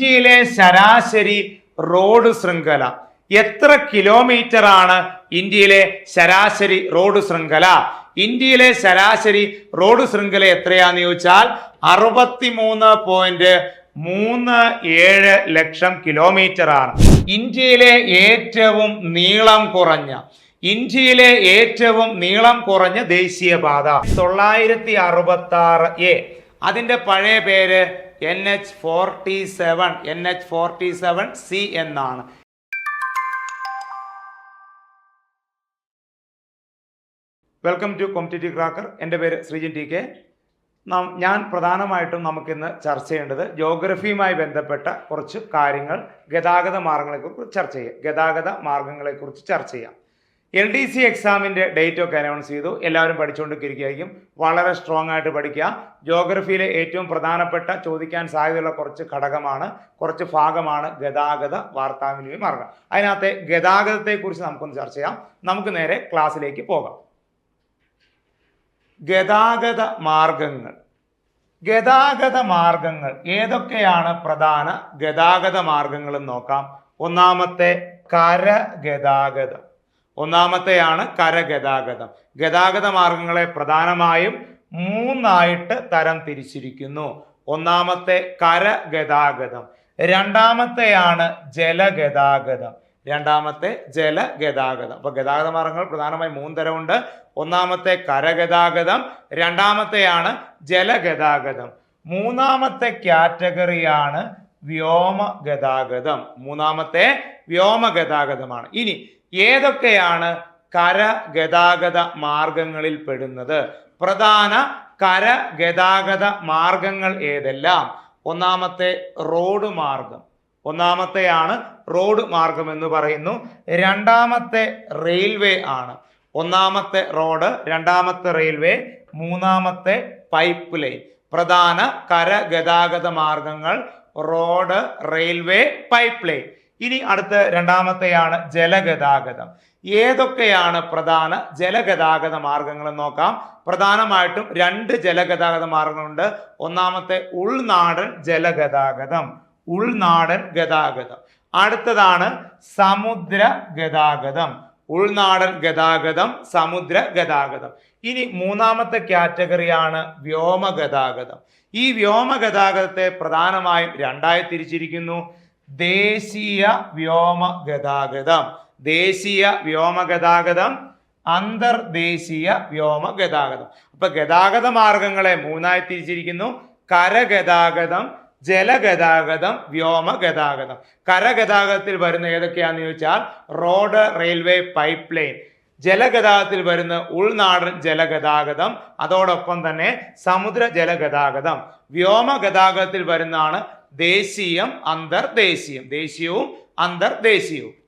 ഇന്ത്യയിലെ ശരാശരി റോഡ് ശൃംഖല. എത്ര കിലോമീറ്റർ ആണ് ഇന്ത്യയിലെ ശരാശരി റോഡ് ശൃംഖല? ഇന്ത്യയിലെ ശരാശരി റോഡ് ശൃംഖല എത്രയാന്ന് ചോദിച്ചാൽ അറുപത്തിമൂന്ന് പോയിന്റ് മൂന്ന് ഏഴ് ലക്ഷം കിലോമീറ്റർ ആണ് ഇന്ത്യയിലെ ഏറ്റവും നീളം കുറഞ്ഞ ഇന്ത്യയിലെ ഏറ്റവും നീളം കുറഞ്ഞ ദേശീയപാത തൊള്ളായിരത്തി അറുപത്തി ആറ് എ. അതിന്റെ പഴയ പേര് N H forty seven N H forty seven C എന്നാണ്. വെൽക്കം ടു കോമ്പറ്റേറ്റീവ് ക്രാക്കർ എന്റെ പേര് ശ്രീജിൻ ടി കെ. ഞാൻ പ്രധാനമായിട്ടും നമുക്കിന്ന് ചർച്ച ചെയ്യേണ്ടത് ജോഗ്രഫിയുമായി ബന്ധപ്പെട്ട കുറച്ച് കാര്യങ്ങൾ ഗതാഗത മാർഗങ്ങളെക്കുറിച്ച് ചർച്ച ചെയ്യാം. ഗതാഗത മാർഗങ്ങളെക്കുറിച്ച് ചർച്ച ചെയ്യാം. എൽ ഡി സി എക്സാമിന്റെ ഡേറ്റ് ഒക്കെ അനൗൺസ് ചെയ്തു. എല്ലാവരും പഠിച്ചുകൊണ്ടിരിക്കുകയായിരിക്കും. വളരെ സ്ട്രോങ് ആയിട്ട് പഠിക്കുക. ജോഗ്രഫിയിലെ ഏറ്റവും പ്രധാനപ്പെട്ട ചോദിക്കാൻ സാധ്യതയുള്ള കുറച്ച് ഘടകമാണ് കുറച്ച് ഭാഗമാണ് ഗതാഗത വാർത്താവിനിമയ മാർഗം. അതിനകത്തെ ഗതാഗതത്തെക്കുറിച്ച് നമുക്കൊന്ന് ചർച്ച ചെയ്യാം. നമുക്ക് നേരെ ക്ലാസ്സിലേക്ക് പോകാം. ഗതാഗത മാർഗങ്ങൾ. ഗതാഗത മാർഗങ്ങൾ ഏതൊക്കെയാണ് പ്രധാന ഗതാഗത മാർഗങ്ങളും നോക്കാം. ഒന്നാമത്തെ കര ഗതാഗതം. ഒന്നാമത്തെയാണ് കരഗതാഗതം. ഗതാഗത മാർഗങ്ങളെ പ്രധാനമായും മൂന്നായിട്ട് തരം തിരിച്ചിരിക്കുന്നു. ഒന്നാമത്തെ കരഗതാഗതം. രണ്ടാമത്തെയാണ് ജലഗതാഗതം. രണ്ടാമത്തെ ജലഗതാഗതം. അപ്പൊ ഗതാഗത മാർഗങ്ങൾ പ്രധാനമായും മൂന്ന് തരമുണ്ട്. ഒന്നാമത്തെ കരഗതാഗതം രണ്ടാമത്തെയാണ് ജലഗതാഗതം. മൂന്നാമത്തെ കാറ്റഗറിയാണ് വ്യോമ ഗതാഗതം മൂന്നാമത്തെ വ്യോമ ഗതാഗതമാണ് ഇനി ഏതൊക്കെയാണ് കര ഗതാഗത മാർഗങ്ങളിൽ പെടുന്നത്? പ്രധാന കര ഗതാഗത മാർഗങ്ങൾ ഏതെല്ലാം? ഒന്നാമത്തെ റോഡ് മാർഗം. ഒന്നാമത്തെയാണ് റോഡ് മാർഗം എന്ന് പറയുന്നു. രണ്ടാമത്തെ റെയിൽവേ ആണ്. ഒന്നാമത്തെ റോഡ് രണ്ടാമത്തെ റെയിൽവേ മൂന്നാമത്തെ പൈപ്പ് ലൈൻ. പ്രധാന കര ഗതാഗത മാർഗങ്ങൾ റോഡ് റെയിൽവേ പൈപ്പ് ലൈൻ. ഇനി അടുത്ത രണ്ടാമത്തെയാണ് ജലഗതാഗതം. ഏതൊക്കെയാണ് പ്രധാന ജലഗതാഗത മാർഗങ്ങൾ നോക്കാം. പ്രധാനമായിട്ടും രണ്ട് ജലഗതാഗത മാർഗങ്ങളുണ്ട്. ഒന്നാമത്തെ ഉൾനാടൻ ജലഗതാഗതം. ഉൾനാടൻ ഗതാഗതം. അടുത്തതാണ് സമുദ്ര ഗതാഗതം. ഉൾനാടൻ ഗതാഗതം സമുദ്ര ഗതാഗതം. ഇനി മൂന്നാമത്തെ കാറ്റഗറിയാണ് വ്യോമ ഗതാഗതം ഈ വ്യോമ ഗതാഗതത്തെ പ്രധാനമായും രണ്ടായി തിരിച്ചിരിക്കുന്നു. ദേശീയ വ്യോമ ഗതാഗതം ദേശീയ വ്യോമ ഗതാഗതം അന്തർദേശീയ വ്യോമ ഗതാഗതം അപ്പൊ ഗതാഗത മാർഗങ്ങളെ മൂന്നായി തിരിച്ചിരിക്കുന്നു. കരഗതാഗതം ജലഗതാഗതം വ്യോമ ഗതാഗതം കരഗതാഗതത്തിൽ വരുന്ന ഏതൊക്കെയാന്ന് ചോദിച്ചാൽ റോഡ് റെയിൽവേ പൈപ്പ് ലൈൻ ജലഗതാഗതത്തിൽ വരുന്ന ഉൾനാടൻ ജലഗതാഗതം അതോടൊപ്പം തന്നെ സമുദ്ര ജലഗതാഗതം വ്യോമ ഗതാഗതത്തിൽ വരുന്നതാണ് ദേശീയം അന്തർദേശീയം. ദേശീയവും അന്തർദേശീയവും.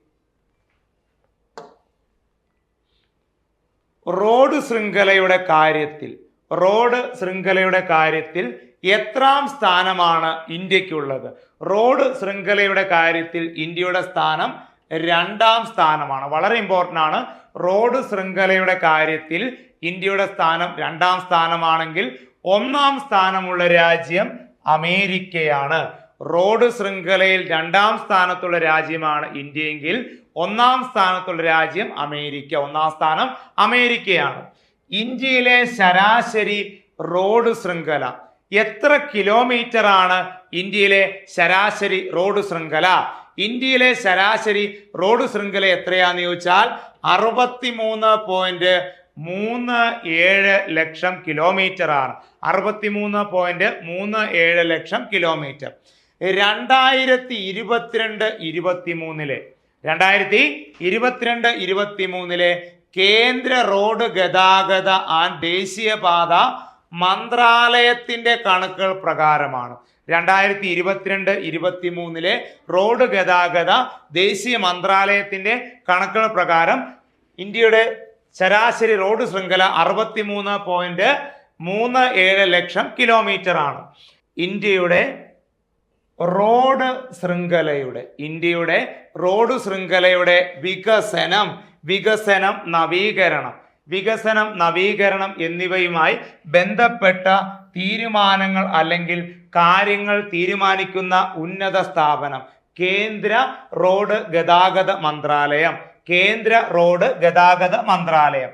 റോഡ് ശൃംഖലയുടെ കാര്യത്തിൽ റോഡ് ശൃംഖലയുടെ കാര്യത്തിൽ എത്രാം സ്ഥാനമാണ് ഇന്ത്യക്കുള്ളത്? റോഡ് ശൃംഖലയുടെ കാര്യത്തിൽ ഇന്ത്യയുടെ സ്ഥാനം രണ്ടാം സ്ഥാനമാണ്. വളരെ ഇമ്പോർട്ടന്റ് ആണ്. റോഡ് ശൃംഖലയുടെ കാര്യത്തിൽ ഇന്ത്യയുടെ സ്ഥാനം രണ്ടാം സ്ഥാനമാണെങ്കിൽ ഒന്നാം സ്ഥാനമുള്ള രാജ്യം അമേരിക്കയാണ്. റോഡ് ശൃംഖലയിൽ രണ്ടാം സ്ഥാനത്തുള്ള രാജ്യമാണ് ഇന്ത്യയെങ്കിൽ ഒന്നാം സ്ഥാനത്തുള്ള രാജ്യം അമേരിക്ക. ഒന്നാം സ്ഥാനം അമേരിക്കയാണ്. ഇന്ത്യയിലെ ശരാശരി റോഡ് ശൃംഖല എത്ര കിലോമീറ്റർ ആണ് ഇന്ത്യയിലെ ശരാശരി റോഡ് ശൃംഖല? ഇന്ത്യയിലെ ശരാശരി റോഡ് ശൃംഖല എത്രയാന്ന് ചോദിച്ചാൽ അറുപത്തിമൂന്ന് പോയിന്റ് മൂന്ന് ഏഴ് ലക്ഷം കിലോമീറ്റർ ആണ്. അറുപത്തിമൂന്ന് പോയിന്റ് മൂന്ന് ഏഴ് ലക്ഷം കിലോമീറ്റർ രണ്ടായിരത്തി ഇരുപത്തിരണ്ട് ഇരുപത്തി മൂന്നിലെ രണ്ടായിരത്തി ഇരുപത്തിരണ്ട് ഇരുപത്തി മൂന്നിലെ കേന്ദ്ര റോഡ് ഗതാഗത ആൻഡ് ദേശീയപാത മന്ത്രാലയത്തിന്റെ കണക്കുകൾ പ്രകാരമാണ്. രണ്ടായിരത്തി ഇരുപത്തിരണ്ട് ഇരുപത്തി മൂന്നിലെ റോഡ് ഗതാഗത ദേശീയ മന്ത്രാലയത്തിന്റെ കണക്കുകൾ പ്രകാരം ഇന്ത്യയുടെ ശരാശരി റോഡ് ശൃംഖല അറുപത്തിമൂന്ന് പോയിന്റ് മൂന്ന് ഏഴ് ലക്ഷം കിലോമീറ്റർ ആണ്. ഇന്ത്യയുടെ റോഡ് ശൃംഖലയുടെ ഇന്ത്യയുടെ റോഡ് ശൃംഖലയുടെ വികസനം വികസനം നവീകരണം വികസനം നവീകരണം എന്നിവയുമായി ബന്ധപ്പെട്ട തീരുമാനങ്ങൾ അല്ലെങ്കിൽ കാര്യങ്ങൾ തീരുമാനിക്കുന്ന ഉന്നത സ്ഥാപനം കേന്ദ്ര റോഡ് ഗതാഗത മന്ത്രാലയം. കേന്ദ്ര റോഡ് ഗതാഗത മന്ത്രാലയം.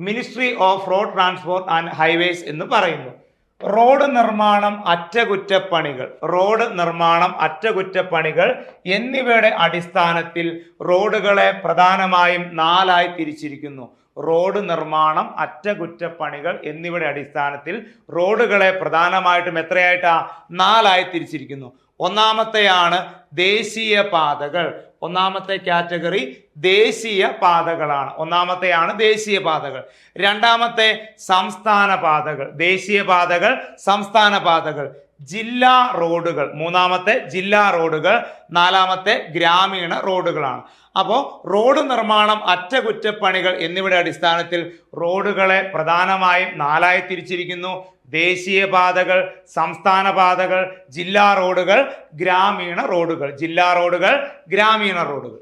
Ministry of road transport and highways എന്ന് പറയുന്നു. റോഡ് നിർമ്മാണം അറ്റകുറ്റപ്പണികൾ. റോഡ് നിർമ്മാണം അറ്റകുറ്റപ്പണികൾ എന്നിവയുടെ അടിസ്ഥാനത്തിൽ റോഡുകളെ പ്രധാനമായും നാലായി തിരിച്ചിരിക്കുന്നു. റോഡ് നിർമ്മാണം അറ്റകുറ്റപ്പണികൾ എന്നിവയുടെ അടിസ്ഥാനത്തിൽ റോഡുകളെ പ്രധാനമായിട്ടും എത്രയായിട്ടാ? നാലായി തിരിച്ചിരിക്കുന്നു. ഒന്നാമത്തെയാണ് ദേശീയ പാതകൾ ഒന്നാമത്തെ കാറ്റഗറി ദേശീയ പാതകളാണ്. ഒന്നാമത്തെയാണ് ദേശീയ പാതകൾ. രണ്ടാമത്തെ സംസ്ഥാന പാതകൾ. ദേശീയ പാതകൾ സംസ്ഥാന പാതകൾ. ജില്ലാ റോഡുകൾ. മൂന്നാമത്തെ ജില്ലാ റോഡുകൾ നാലാമത്തെ ഗ്രാമീണ റോഡുകളാണ്. അപ്പോൾ റോഡ് നിർമ്മാണം അറ്റകുറ്റപ്പണികൾ എന്നിവയുടെ അടിസ്ഥാനത്തിൽ റോഡുകളെ പ്രധാനമായും നാലായി തിരിച്ചിരിക്കുന്നു. ദേശീയ പാതകൾ സംസ്ഥാന പാതകൾ ജില്ലാ റോഡുകൾ ഗ്രാമീണ റോഡുകൾ. ജില്ലാ റോഡുകൾ ഗ്രാമീണ റോഡുകൾ.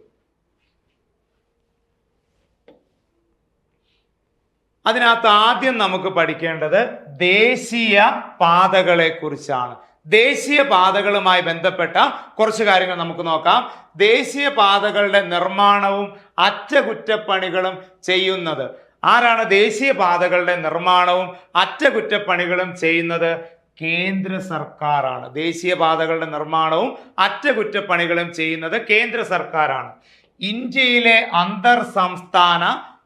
അതിനകത്ത് ആദ്യം നമുക്ക് പഠിക്കേണ്ടത് ദേശീയ പാതകളെ കുറിച്ചാണ് ദേശീയ പാതകളുമായി ബന്ധപ്പെട്ട കുറച്ച് കാര്യങ്ങൾ നമുക്ക് നോക്കാം. ദേശീയ പാതകളുടെ നിർമ്മാണവും അറ്റകുറ്റപ്പണികളും ചെയ്യുന്നത് ആരാണ് ദേശീയ പാതകളുടെ നിർമ്മാണവും അറ്റകുറ്റപ്പണികളും ചെയ്യുന്നത്? കേന്ദ്ര സർക്കാരാണ്. ദേശീയ പാതകളുടെ നിർമ്മാണവും അറ്റകുറ്റപ്പണികളും ചെയ്യുന്നത് കേന്ദ്ര സർക്കാരാണ്. ഇന്ത്യയിലെ അന്തർ സംസ്ഥാന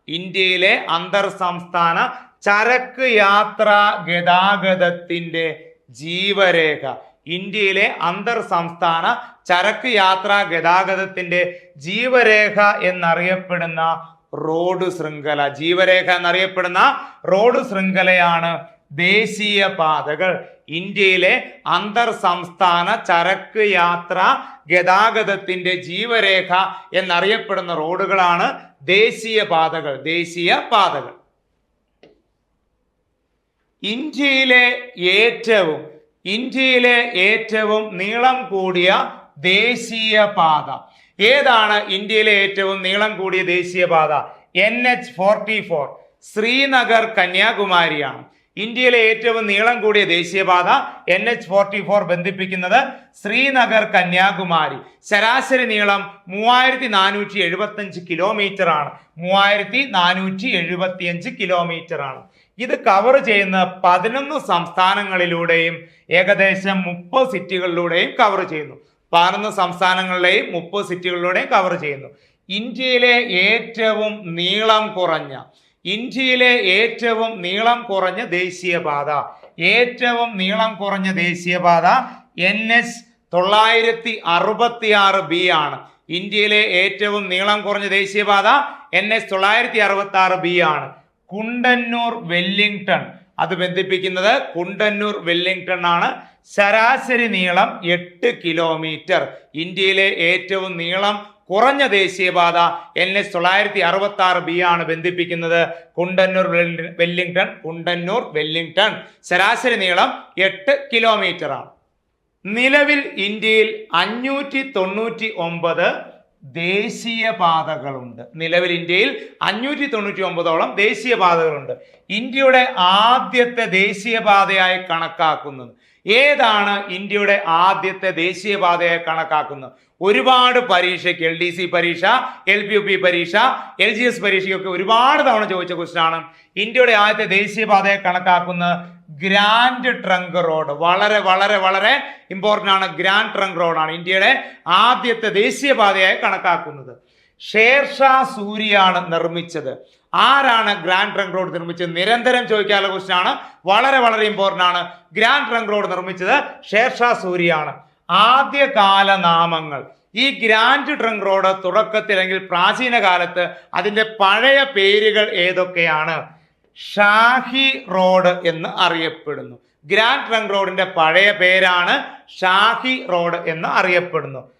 ഇന്ത്യയിലെ അന്തർ സംസ്ഥാന ചരക്ക് യാത്രാ ഗതാഗതത്തിന്റെ ജീവരേഖ ഇന്ത്യയിലെ അന്തർ സംസ്ഥാന ചരക്ക് യാത്രാ ഗതാഗതത്തിന്റെ ജീവരേഖ എന്നറിയപ്പെടുന്ന റോഡ് ശൃംഖല. ജീവരേഖ എന്നറിയപ്പെടുന്ന റോഡ് ശൃംഖലയാണ് ദേശീയ പാതകൾ. ഇന്ത്യയിലെ അന്തർ സംസ്ഥാന ചരക്ക് യാത്ര ഗതാഗതത്തിന്റെ ജീവരേഖ എന്നറിയപ്പെടുന്ന റോഡുകളാണ് ദേശീയ പാതകൾ ദേശീയ പാതകൾ. ഇന്ത്യയിലെ ഏറ്റവും ഇന്ത്യയിലെ ഏറ്റവും നീളം കൂടിയ ദേശീയ പാത. ഏതാണ് ഇന്ത്യയിലെ ഏറ്റവും നീളം കൂടിയ ദേശീയപാത N H forty four Srinagar കന്യാകുമാരിയാണ്. ഇന്ത്യയിലെ ഏറ്റവും നീളം കൂടിയ ദേശീയപാത എൻ എച്ച് ഫോർട്ടി ഫോർ ബന്ധിപ്പിക്കുന്നത് ശ്രീനഗർ കന്യാകുമാരി. ശരാശരി നീളം മൂവായിരത്തി നാനൂറ്റി എഴുപത്തി അഞ്ച് കിലോമീറ്റർ ആണ് മൂവായിരത്തി നാനൂറ്റി എഴുപത്തി അഞ്ച് കിലോമീറ്റർ ആണ് ഇത് കവർ ചെയ്യുന്ന പതിനൊന്ന് സംസ്ഥാനങ്ങളിലൂടെയും ഏകദേശം മുപ്പത് സിറ്റികളിലൂടെയും കവർ ചെയ്യുന്നു. പതിനൊന്ന് സംസ്ഥാനങ്ങളിലെയും മുപ്പത് സിറ്റികളിലൂടെയും കവർ ചെയ്യുന്നു. ഇന്ത്യയിലെ ഏറ്റവും നീളം കുറഞ്ഞ ഇന്ത്യയിലെ ഏറ്റവും നീളം കുറഞ്ഞ ദേശീയപാത ഏറ്റവും നീളം കുറഞ്ഞ ദേശീയപാത എൻ എസ് തൊള്ളായിരത്തി അറുപത്തി ആറ് ബി ആണ്. ഇന്ത്യയിലെ ഏറ്റവും നീളം കുറഞ്ഞ ദേശീയപാത എൻ എസ് തൊള്ളായിരത്തി അറുപത്തി ആറ് ബി ആണ്. കുണ്ടന്നൂർ വെല്ലിംഗ്ടൺ. അത് ബന്ധിപ്പിക്കുന്നത് കുണ്ടന്നൂർ വെല്ലിംഗ്ടൺ ആണ്. ശരാശരി നീളം എട്ട് കിലോമീറ്റർ. ഇന്ത്യയിലെ ഏറ്റവും നീളം കുറഞ്ഞ ദേശീയപാത എൻ എസ് തൊള്ളായിരത്തി അറുപത്തി ആറ് ബി ആണ് ബന്ധിപ്പിക്കുന്നത്. Kundannoor Wellington Kundannoor Wellington. ശരാശരി നീളം എട്ട് കിലോമീറ്റർ ആണ്. നിലവിൽ ഇന്ത്യയിൽ അഞ്ഞൂറ്റി തൊണ്ണൂറ്റി ഒമ്പത് ദേശീയപാതകളുണ്ട് നിലവിൽ ഇന്ത്യയിൽ അഞ്ഞൂറ്റി തൊണ്ണൂറ്റി ഒമ്പതോളം ദേശീയപാതകളുണ്ട് ഇന്ത്യയുടെ ആദ്യത്തെ ദേശീയപാതയായി കണക്കാക്കുന്നത് ഏതാണ് ഇന്ത്യയുടെ ആദ്യത്തെ ദേശീയപാതയെ കണക്കാക്കുന്നത്? ഒരുപാട് പരീക്ഷയ്ക്ക് എൽ ഡി സി പരീക്ഷ എൽ പി യു പി പരീക്ഷ എൽ ജി എസ് പരീക്ഷയ്ക്കൊക്കെ ഒരുപാട് തവണ ചോദിച്ച ക്വസ്റ്റാണ് ഇന്ത്യയുടെ ആദ്യത്തെ ദേശീയപാതയെ കണക്കാക്കുന്ന ഗ്രാൻഡ് ട്രങ്ക് റോഡ്. വളരെ വളരെ വളരെ ഇമ്പോർട്ടന്റ് ആണ്. ഗ്രാൻഡ് ട്രങ്ക് റോഡാണ് ഇന്ത്യയുടെ ആദ്യത്തെ ദേശീയപാതയായി കണക്കാക്കുന്നത്. ഷേർഷാ സൂരിയാണ് നിർമ്മിച്ചത്. ആരാണ് ഗ്രാൻഡ് ട്രങ്ക് റോഡ് നിർമ്മിച്ചത്? നിരന്തരം ചോദിക്കാനുള്ള ക്വസ്റ്റ്യൻ ആണ്. വളരെ വളരെ ഇമ്പോർട്ടന്റ് ആണ്. ഗ്രാൻഡ് ട്രങ്ക് റോഡ് നിർമ്മിച്ചത് ഷേർഷാ സൂരിയാണ്. ആദ്യകാല നാമങ്ങൾ. ഈ ഗ്രാൻഡ് ട്രങ്ക് റോഡ് തുടക്കത്തിൽ അല്ലെങ്കിൽ പ്രാചീന കാലത്ത് അതിന്റെ പഴയ പേരുകൾ ഏതൊക്കെയാണ്? ഷാഹി റോഡ് എന്ന് അറിയപ്പെടുന്നു. ഗ്രാൻഡ് ട്രങ്ക് റോഡിന്റെ പഴയ പേരാണ് ഷാഹി റോഡ് എന്ന് അറിയപ്പെടുന്നു.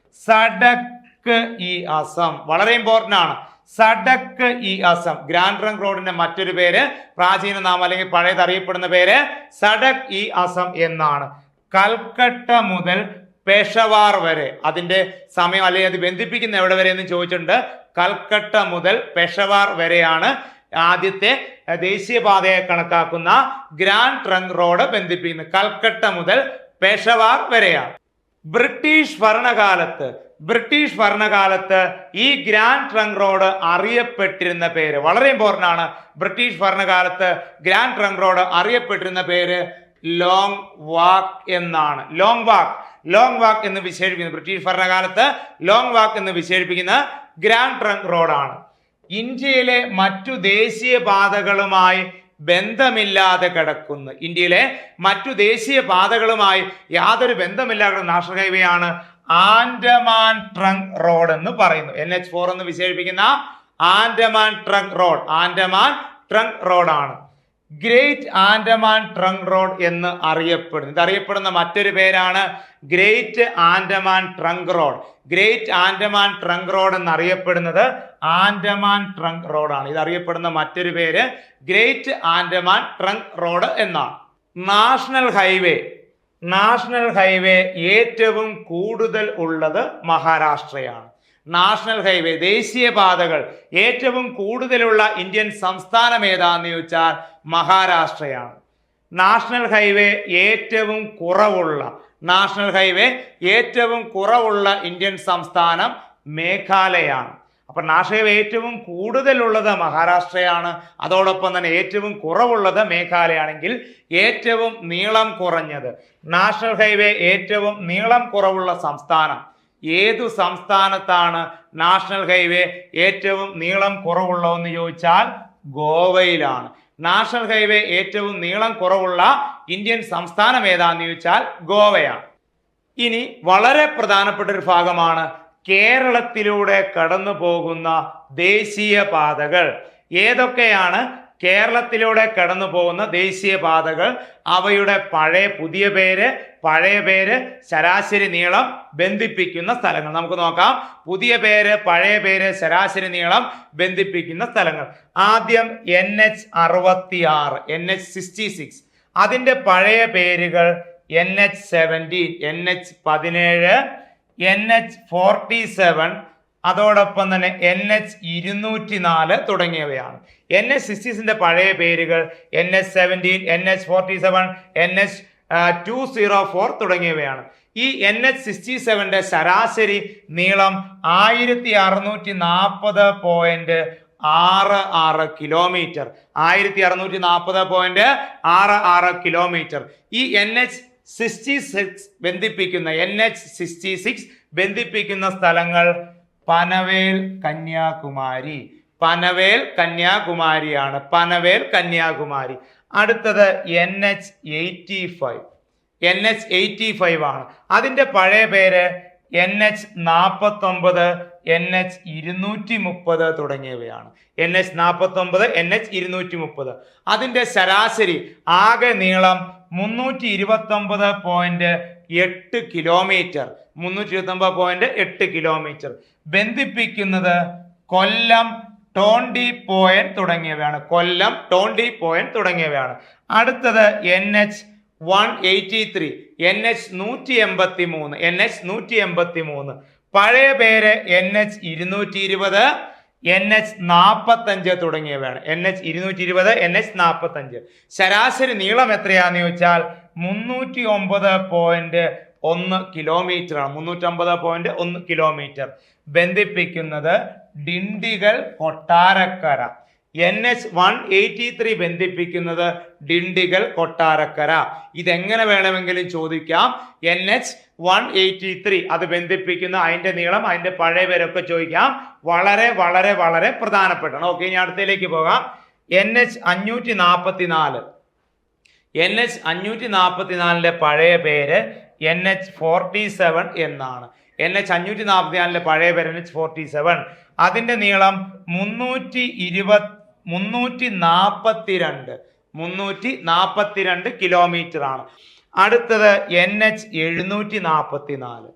സഡക്ക് ഇ അസം വളരെ ഇമ്പോർട്ടന്റ് ആണ്. Sadak E Assam. Grand trunk റോഡിന്റെ മറ്റൊരു പേര് പ്രാചീന നാമം അല്ലെങ്കിൽ പഴയത് അറിയപ്പെടുന്ന പേര് സഡക് ഇ അസം എന്നാണ്. കൽക്കട്ട മുതൽ പെഷവാർ വരെ അതിന്റെ സമയം അല്ലെങ്കിൽ അത് ബന്ധിപ്പിക്കുന്ന എവിടെ വരെ എന്ന് ചോദിച്ചിട്ടുണ്ട്. കൽക്കട്ട മുതൽ പെഷവാർ വരെയാണ് ആദ്യത്തെ ദേശീയപാതയെ കണക്കാക്കുന്ന ഗ്രാൻഡ് ട്രങ്ക് റോഡ് ബന്ധിപ്പിക്കുന്നത്. കൽക്കട്ട മുതൽ പേഷവാർ വരെയാണ്. ബ്രിട്ടീഷ് ഭരണകാലത്ത് ബ്രിട്ടീഷ് ഭരണകാലത്ത് ഈ ഗ്രാൻഡ് ട്രങ്ക് റോഡ് അറിയപ്പെട്ടിരുന്ന പേര് വളരെ ഇമ്പോർട്ടന്റ് ആണ്. ബ്രിട്ടീഷ് ഭരണകാലത്ത് ഗ്രാൻഡ് ട്രങ്ക് റോഡ് അറിയപ്പെട്ടിരുന്ന പേര് ലോങ് വാക്ക് എന്നാണ്. ലോങ് വാക്ക്. ലോങ് വാക്ക് എന്ന് വിശേഷിപ്പിക്കുന്നത് ബ്രിട്ടീഷ് ഭരണകാലത്ത് ലോങ് വാക്ക് എന്ന് വിശേഷിപ്പിക്കുന്ന ഗ്രാൻഡ് ട്രങ്ക് റോഡാണ്. ഇന്ത്യയിലെ മറ്റു ദേശീയ പാതകളുമായി ബന്ധമില്ലാതെ കിടക്കുന്നു. ഇന്ത്യയിലെ മറ്റു ദേശീയ പാതകളുമായി യാതൊരു ബന്ധമില്ലാതെ നാഷണൽ ഹൈവേ ആണ് ആൻഡമാൻ ട്രങ്ക് റോഡ് എന്ന് പറയുന്നു. എൻ എച്ച് ഫോർ എന്ന് വിശേഷിപ്പിക്കുന്ന Andaman trunk road. Andaman trunk റോഡാണ്. ഗ്രേറ്റ് ആൻഡമാൻ ട്രങ്ക് റോഡ് എന്ന് അറിയപ്പെടുന്നു. ഇത് അറിയപ്പെടുന്ന മറ്റൊരു പേരാണ് great Andaman trunk road. Great Andaman trunk road എന്ന് അറിയപ്പെടുന്നത് ആൻഡമാൻ ട്രങ്ക് റോഡാണ്. ഇത് അറിയപ്പെടുന്ന മറ്റൊരു പേര് ഗ്രേറ്റ് ആൻഡമാൻ ട്രങ്ക് റോഡ് എന്നാണ്. നാഷണൽ ഹൈവേ നാഷണൽ ഹൈവേ ഏറ്റവും കൂടുതൽ ഉള്ളത് മഹാരാഷ്ട്രയാണ്. നാഷണൽ ഹൈവേ ദേശീയപാതകൾ ഏറ്റവും കൂടുതലുള്ള ഇന്ത്യൻ സംസ്ഥാനം ഏതാന്ന് ചോദിച്ചാൽ മഹാരാഷ്ട്രയാണ്. നാഷണൽ ഹൈവേ ഏറ്റവും കുറവുള്ള നാഷണൽ ഹൈവേ ഏറ്റവും കുറവുള്ള ഇന്ത്യൻ സംസ്ഥാനം മേഘാലയാണ് അപ്പൊ നാഷയം ഏറ്റവും കൂടുതലുള്ളത് മഹാരാഷ്ട്രയാണ്. അതോടൊപ്പം തന്നെ ഏറ്റവും കുറവുള്ളത് മേഘാലയാണെങ്കിൽ ഏറ്റവും നീളം കുറഞ്ഞത്. നാഷണൽ ഹൈവേ ഏറ്റവും നീളം കുറവുള്ള സംസ്ഥാനം. ഏതു സംസ്ഥാനത്താണ് നാഷണൽ ഹൈവേ ഏറ്റവും നീളം കുറവുള്ളതെന്ന് ചോദിച്ചാൽ ഗോവയിലാണ്. നാഷണൽ ഹൈവേ ഏറ്റവും നീളം കുറവുള്ള ഇന്ത്യൻ സംസ്ഥാനം ഏതാന്ന് ചോദിച്ചാൽ ഗോവയാണ്. ഇനി വളരെ പ്രധാനപ്പെട്ട ഒരു ഭാഗമാണ് കേരളത്തിലൂടെ കടന്നു പോകുന്ന ദേശീയ പാതകൾ. ഏതൊക്കെയാണ്? കേരളത്തിലൂടെ കടന്നു പോകുന്ന ദേശീയ പാതകൾ. അവയുടെ പഴയ പുതിയ പേര് പഴയ പേര് ശരാശരി നീളം ബന്ധിപ്പിക്കുന്ന സ്ഥലങ്ങൾ. നമുക്ക് നോക്കാം. പുതിയ പേര് പഴയ പേര് ശരാശരി നീളം ബന്ധിപ്പിക്കുന്ന സ്ഥലങ്ങൾ. ആദ്യം എൻ എച്ച് അറുപത്തി ആറ് എൻ എച്ച് സിക്സ്റ്റി സിക്സ് അതിന്റെ പഴയ പേരുകൾ N H seventeen N H പതിനേഴ് എൻ എച്ച് ഫോർട്ടി സെവൻ അതോടൊപ്പം തന്നെ എൻ എച്ച് ഇരുന്നൂറ്റി നാല് തുടങ്ങിയവയാണ് എൻ എച്ച് സിക്സ്റ്റീസിന്റെ പഴയ പേരുകൾ N H seventeen N H forty seven N H two zero four തുടങ്ങിയവയാണ്. ഈ എൻ എച്ച് സിക്സ്റ്റി സെവന്റെ ശരാശരി നീളം ആയിരത്തി അറുന്നൂറ്റി നാൽപ്പത് പോയിന്റ് ആറ് ആറ് കിലോമീറ്റർ ആയിരത്തി അറുന്നൂറ്റി നാൽപ്പത് പോയിന്റ് ആറ് ആറ് കിലോമീറ്റർ ഈ എൻ എച്ച് സിക്സ്റ്റി സിക്സ് ബന്ധിപ്പിക്കുന്ന എൻ എച്ച് സിക്സ്റ്റി സിക്സ് ബന്ധിപ്പിക്കുന്ന സ്ഥലങ്ങൾ പനവേൽ കന്യാകുമാരി. പനവേൽ കന്യാകുമാരിയാണ്. പനവേൽ കന്യാകുമാരി. അടുത്തത് N H eighty five. N H eighty five ആണ്. അതിന്റെ പഴയ പേര് എൻ എച്ച് നാൽപ്പത്തൊമ്പത് എൻ എച്ച് ഇരുന്നൂറ്റി മുപ്പത് തുടങ്ങിയവയാണ്. എൻ എച്ച് നാൽപ്പത്തൊമ്പത് എൻ എച്ച് ഇരുന്നൂറ്റി മുപ്പത് അതിന്റെ ശരാശരി ആകെ നീളം മുന്നൂറ്റി ഇരുപത്തൊമ്പത് പോയിന്റ് എട്ട് കിലോമീറ്റർ. മുന്നൂറ്റി ഇരുപത്തൊമ്പത് പോയിന്റ് എട്ട് കിലോമീറ്റർ. ബന്ധിപ്പിക്കുന്നത് കൊല്ലം ടോണ്ടി പോയിന്റ് തുടങ്ങിയവയാണ്. കൊല്ലം ടോണ്ടി പോയിന്റ് തുടങ്ങിയവയാണ്. അടുത്തത് N H one eighty three. N H നൂറ്റി എൺപത്തി മൂന്ന് എൻ എച്ച് നൂറ്റി എൺപത്തി മൂന്ന് പഴയ പേര് എൻ എച്ച് ഇരുന്നൂറ്റി ഇരുപത് എൻ എച്ച് നാൽപ്പത്തഞ്ച് തുടങ്ങിയവയാണ്. എൻ എച്ച് ഇരുന്നൂറ്റി ഇരുപത് എൻ എച്ച് നാൽപ്പത്തഞ്ച് ശരാശരി നീളം എത്രയാന്ന് ചോദിച്ചാൽ മുന്നൂറ്റി ഒമ്പത് പോയിന്റ് ഒന്ന് കിലോമീറ്റർ ആണ്. മുന്നൂറ്റമ്പത് പോയിന്റ് ഒന്ന് കിലോമീറ്റർ ബന്ധിപ്പിക്കുന്നത് Dindigul Kottarakkara. N H one eighty three ബന്ധിപ്പിക്കുന്നത് ഡിണ്ടിഗൽ കൊട്ടാരക്കര. ഇതെങ്ങനെ വേണമെങ്കിലും ചോദിക്കാം. N H one eighty three അത് ബന്ധിപ്പിക്കുന്ന അതിന്റെ നീളം അതിന്റെ പഴയ പേരൊക്കെ ചോദിക്കാം. വളരെ വളരെ വളരെ പ്രധാനപ്പെട്ടാണ് ഓക്കെ ഇനി അടുത്തതിലേക്ക് പോകാം. എൻ എച്ച് അഞ്ഞൂറ്റി നാൽപ്പത്തി നാല് എൻ എച്ച് അഞ്ഞൂറ്റി നാൽപ്പത്തി നാലിന്റെ പഴയ പേര് എൻ എച്ച് ഫോർട്ടി സെവൻ എന്നാണ്. എൻ എച്ച് അഞ്ഞൂറ്റി നാൽപ്പത്തി നാലിന്റെ പഴയ പേര് എൻ എച്ച് ഫോർട്ടി സെവൻ അതിന്റെ നീളം മുന്നൂറ്റി ഇരുപത് മുന്നൂറ്റി നാൽപ്പത്തിരണ്ട് മുന്നൂറ്റി നാൽപ്പത്തിരണ്ട് കിലോമീറ്റർ ആണ് അടുത്തത് എൻ എച്ച് എഴുന്നൂറ്റി നാൽപ്പത്തി നാല്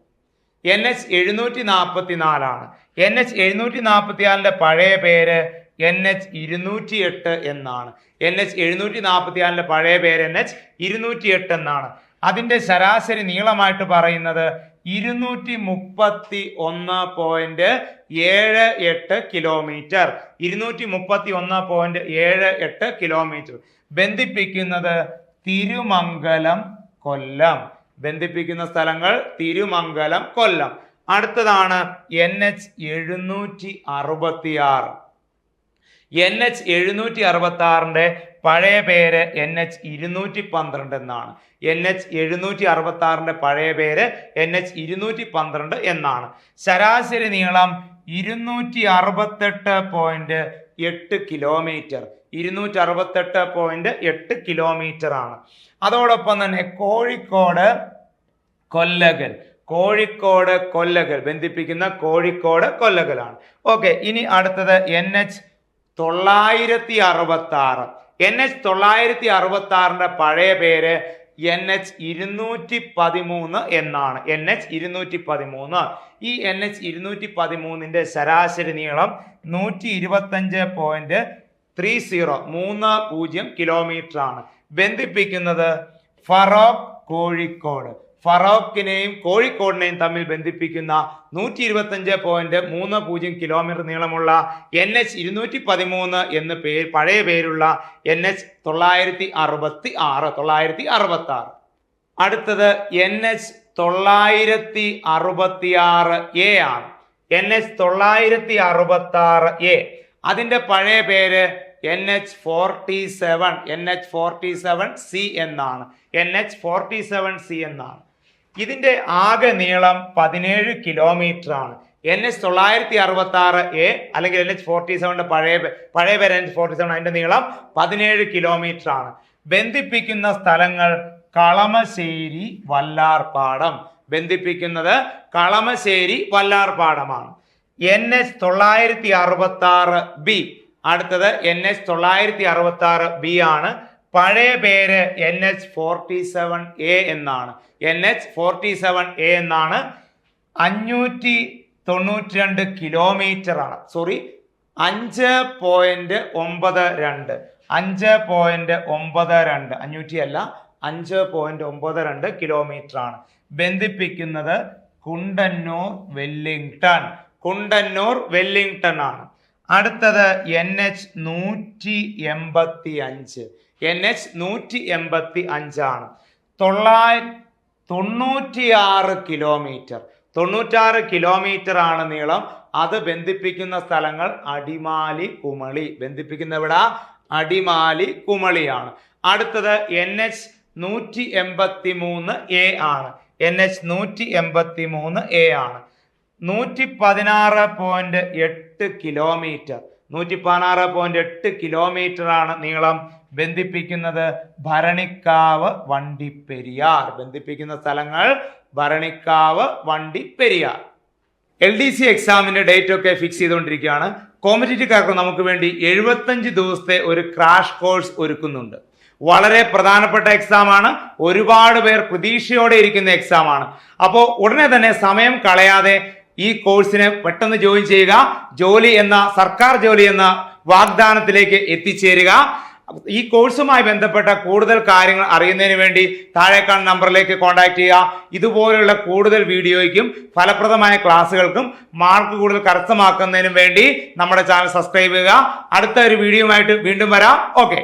എൻ എച്ച് എഴുന്നൂറ്റി നാൽപ്പത്തി നാലാണ് എൻ എച്ച് എഴുന്നൂറ്റി നാൽപ്പത്തി നാലിന്റെ പഴയ പേര് എൻ എച്ച് ഇരുന്നൂറ്റി എട്ട് എന്നാണ്. എൻ എച്ച് എഴുന്നൂറ്റി നാൽപ്പത്തി നാലിന്റെ പഴയ പേര് എൻ എച്ച് ഇരുന്നൂറ്റി എട്ട് എന്നാണ്. അതിന്റെ ശരാശരി നീളമായിട്ട് പറയുന്നത് ഇരുന്നൂറ്റി മുപ്പത്തി ഒന്ന് പോയിന്റ് ഏഴ് എട്ട് കിലോമീറ്റർ. ഇരുന്നൂറ്റി മുപ്പത്തി ഒന്ന് പോയിന്റ് ഏഴ് എട്ട് കിലോമീറ്റർ. ബന്ധിപ്പിക്കുന്നത് തിരുമംഗലം കൊല്ലം. ബന്ധിപ്പിക്കുന്ന സ്ഥലങ്ങൾ തിരുമംഗലം കൊല്ലം. അടുത്തതാണ് എൻ എച്ച് എഴുന്നൂറ്റി അറുപത്തി ആറ് എൻ എച്ച് എഴുന്നൂറ്റി അറുപത്തി ആറിന്റെ പഴയ പേര് എൻ എച്ച് ഇരുന്നൂറ്റി പന്ത്രണ്ട് എന്നാണ്. എൻ എച്ച് എഴുന്നൂറ്റി അറുപത്തി ആറിന്റെ പഴയ പേര് എൻ എച്ച് ഇരുന്നൂറ്റി പന്ത്രണ്ട് എന്നാണ്. ശരാശരി നീളം ഇരുന്നൂറ്റി അറുപത്തെട്ട് പോയിന്റ് എട്ട് കിലോമീറ്റർ ഇരുന്നൂറ്റി അറുപത്തെട്ട് പോയിന്റ് എട്ട് കിലോമീറ്റർ ആണ്. അതോടൊപ്പം തന്നെ കോഴിക്കോട് കൊല്ലകൽ. കോഴിക്കോട് കൊല്ലകൽ. ബന്ധിപ്പിക്കുന്ന കോഴിക്കോട് കൊല്ലകലാണ്. ഓക്കെ ഇനി അടുത്തത് എൻ എച്ച് തൊള്ളായിരത്തി അറുപത്തി ആറ് എൻ എച്ച് തൊള്ളായിരത്തി അറുപത്തി ആറിന്റെ പഴയ പേര് എൻ എച്ച് ഇരുന്നൂറ്റി പതിമൂന്ന് എന്നാണ്. എൻ എച്ച് ഇരുന്നൂറ്റി പതിമൂന്ന് ഈ എൻ എച്ച് ഇരുന്നൂറ്റി പതിമൂന്നിന്റെ ശരാശരി നീളം നൂറ്റി ഇരുപത്തഞ്ച് പോയിന്റ് ത്രീ സീറോ മൂന്ന് പൂജ്യം കിലോമീറ്റർ ആണ്. ബന്ധിപ്പിക്കുന്നത് ഫറോക്ക് കോഴിക്കോട്. ഫറോക്കിനെയും കോഴിക്കോടിനെയും തമ്മിൽ ബന്ധിപ്പിക്കുന്ന നൂറ്റി ഇരുപത്തഞ്ച് പോയിന്റ് മൂന്ന് പൂജ്യം കിലോമീറ്റർ നീളമുള്ള എൻ എച്ച് ഇരുന്നൂറ്റി പതിമൂന്ന് എന്ന് പേര് പഴയ പേരുള്ള എൻ എച്ച് തൊള്ളായിരത്തി അറുപത്തി ആറ് തൊള്ളായിരത്തി അറുപത്തി ആറ് അടുത്തത് എൻ എച്ച് തൊള്ളായിരത്തി അറുപത്തി ആറ് എ ആണ്. എൻ എച്ച് തൊള്ളായിരത്തി അറുപത്തി ആറ് എ അതിന്റെ പഴയ പേര് N H forty seven N H forty seven C എന്നാണ്. N H forty seven C എന്നാണ്. ഇതിന്റെ ആകെ നീളം പതിനേഴ് കിലോമീറ്റർ ആണ് എൻ എച്ച് തൊള്ളായിരത്തി അറുപത്തി ആറ് എ അല്ലെങ്കിൽ എൻ എച്ച് ഫോർട്ടി സെവന്റെ പഴയ പഴയ പേര് എൻ എച്ച് ഫോർട്ടി സെവൻ അതിന്റെ നീളം പതിനേഴ് കിലോമീറ്റർ ആണ് ബന്ധിപ്പിക്കുന്ന സ്ഥലങ്ങൾ കളമശ്ശേരി വല്ലാർപാടം. ബന്ധിപ്പിക്കുന്നത് കളമശ്ശേരി വല്ലാർപാടമാണ്. എൻ എച്ച് തൊള്ളായിരത്തി അറുപത്തി ആറ് ബി അടുത്തത് എൻ എച്ച് തൊള്ളായിരത്തി അറുപത്തി ആറ് ബി ആണ്. പഴയ പേര് N H forty seven A എന്നാണ്. N H forty seven A എന്നാണ്. അഞ്ഞൂറ്റി തൊണ്ണൂറ്റി രണ്ട് കിലോമീറ്റർ ആണ് സോറി അഞ്ച് പോയിന്റ് ഒമ്പത് രണ്ട്. അഞ്ച് പോയിന്റ് ഒമ്പത് രണ്ട്. അഞ്ഞൂറ്റി അല്ല അഞ്ച് പോയിന്റ് ഒമ്പത് രണ്ട് കിലോമീറ്റർ ആണ് ബന്ധിപ്പിക്കുന്നത് കുണ്ടന്നൂർ വെല്ലിംഗ്ടൺ കുണ്ടന്നൂർ വെല്ലിംഗ്ടൺ ആണ്. അടുത്തത് എൻ എച്ച് നൂറ്റി എൺപത്തി അഞ്ച് എൻ എച്ച് നൂറ്റി എൺപത്തി അഞ്ചാണ് തൊള്ളായി തൊണ്ണൂറ്റിയാറ് കിലോമീറ്റർ. തൊണ്ണൂറ്റാറ് കിലോമീറ്റർ ആണ് നീളം. അത് ബന്ധിപ്പിക്കുന്ന സ്ഥലങ്ങൾ അടിമാലി കുമളി. ബന്ധിപ്പിക്കുന്ന ഇവിടെ അടിമാലി കുമളിയാണ്. അടുത്തത് എൻ എച്ച് നൂറ്റി എൺപത്തി മൂന്ന് എ ആണ്. എൻ എച്ച് നൂറ്റി എൺപത്തി മൂന്ന് എ ആണ്. നൂറ്റി പതിനാറ് പോയിന്റ് എട്ട് കിലോമീറ്റർ. നൂറ്റി പതിനാറ് പോയിന്റ് എട്ട് കിലോമീറ്റർ ആണ് നീളം. ബന്ധിപ്പിക്കുന്നത് ഭരണിക്കാവ് വണ്ടിപ്പെരിയാർ. ബന്ധിപ്പിക്കുന്ന സ്ഥലങ്ങൾ Bharanikkavu Vandiperiyar. L D C എക്സാമിന്റെ ഡേറ്റ് ഒക്കെ ഫിക്സ് ചെയ്തുകൊണ്ടിരിക്കുകയാണ്. കോമ്പറ്റേറ്റീവുകാർക്ക് നമുക്ക് വേണ്ടി എഴുപത്തഞ്ച് ദിവസത്തെ ഒരു ക്രാഷ് കോഴ്സ് ഒരുക്കുന്നുണ്ട്. വളരെ പ്രധാനപ്പെട്ട എക്സാം ആണ്. ഒരുപാട് പേർ പ്രതീക്ഷയോടെ ഇരിക്കുന്ന എക്സാം ആണ്. അപ്പോൾ ഉടനെ തന്നെ സമയം കളയാതെ ഈ കോഴ്സിനെ പെട്ടെന്ന് ജോയിൻ ചെയ്യുക. ജോലി എന്ന സർക്കാർ ജോലി എന്ന വാഗ്ദാനത്തിലേക്ക് എത്തിച്ചേരുക. ഈ കോഴ്സുമായി ബന്ധപ്പെട്ട കൂടുതൽ കാര്യങ്ങൾ അറിയുന്നതിന് വേണ്ടി താഴെ കാണുന്ന നമ്പറിലേക്ക് കോൺടാക്ട് ചെയ്യുക. ഇതുപോലെയുള്ള കൂടുതൽ വീഡിയോയ്ക്കും ഫലപ്രദമായ ക്ലാസ്സുകൾക്കും മാർക്ക് കൂടുതൽ കരസ്ഥമാക്കുന്നതിനും വേണ്ടി നമ്മുടെ ചാനൽ സബ്സ്ക്രൈബ് ചെയ്യുക. അടുത്ത ഒരു വീഡിയോയുമായിട്ട് വീണ്ടും വരാം. ഓക്കെ.